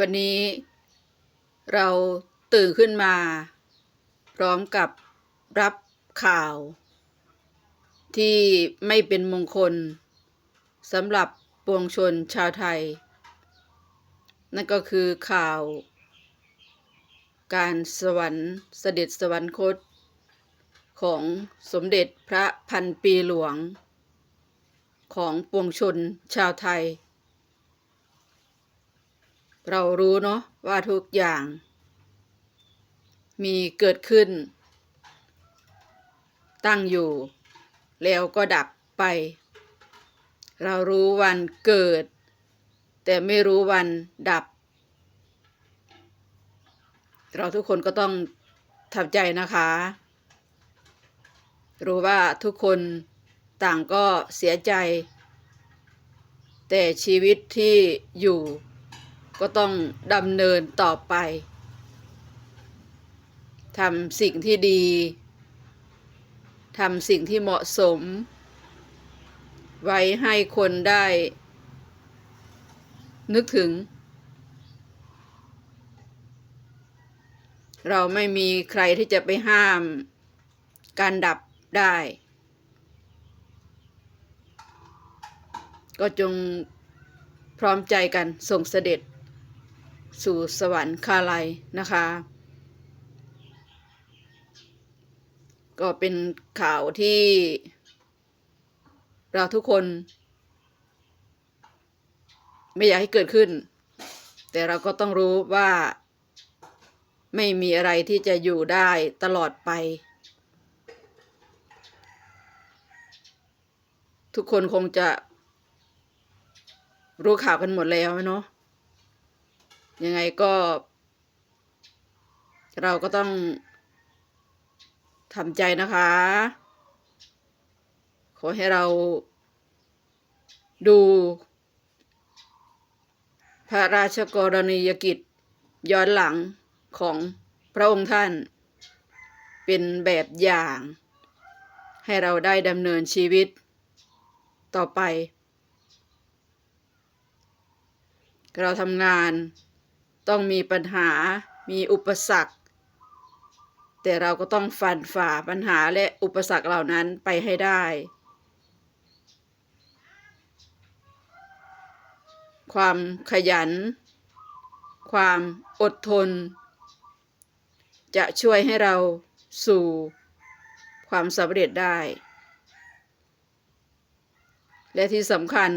วันนี้เราตื่นขึ้นมา พร้อมกับรับข่าว ที่ไม่เป็นมงคลสำหรับปวงชนชาวไทย นั่นก็คือข่าว การสวรรค์เสด็จสวรรคต ของสมเด็จพระพันปีหลวง ของปวงชนชาวไทย เรารู้เนาะว่าทุกอย่าง มีเกิดขึ้น ตั้งอยู่ แล้วก็ดับไป เรารู้วันเกิด แต่ไม่รู้วันดับ เราทุกคนก็ต้องทำใจนะคะ รู้ว่าทุกคนต่างก็เสียใจ แต่ชีวิตที่อยู่ ก็ต้องดำเนินต่อไปทำสิ่งที่ดีทำสิ่งที่เหมาะสม ไว้ให้คนได้ นึกถึง เราไม่มีใครที่จะไปห้ามการดับได้ ก็จงพร้อมใจกันส่งเสด็จ สู่สวรรคาลัยนะคะ ก็เป็นข่าวที่ เราทุกคน ไม่อยากให้เกิดขึ้น แต่เราก็ต้องรู้ว่าไม่มีอะไรที่จะอยู่ได้ตลอดไป ทุกคนคงจะรู้ข่าวกันหมดแล้วเนาะ ยังไงก็ เราก็ต้องทำใจนะคะ ขอให้เราดู พระราชกรณียกิจย้อนหลังของพระองค์ท่าน เป็นแบบอย่าง ให้เราได้ดำเนินชีวิตต่อไป เราทำงาน ต้องมีปัญหา มีอุปสรรค แต่เราก็ต้องฟันฝ่าปัญหาและอุปสรรคเหล่านั้นไปให้ได้ ความขยัน ความอดทน จะช่วยให้เราสู่ความสำเร็จได้ และที่สำคัญ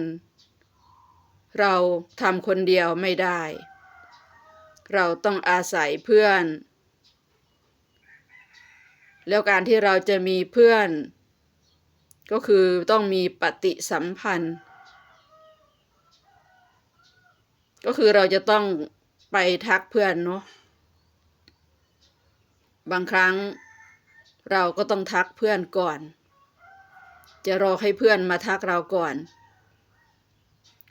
เราทำคนเดียวไม่ได้ เราต้องอาศัยเพื่อน แล้วการที่เราจะมีเพื่อน ก็คือต้องมีปฏิสัมพันธ์ ก็คือเราจะต้องไปทักเพื่อนเนาะบางครั้งเราก็ต้องทักเพื่อนก่อน จะรอให้เพื่อนมาทักเราก่อน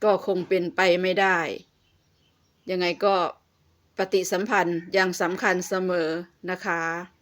ก็คงเป็นไปไม่ได้ ยังไงก็ ปฏิสัมพันธ์ยังสำคัญเสมอนะคะ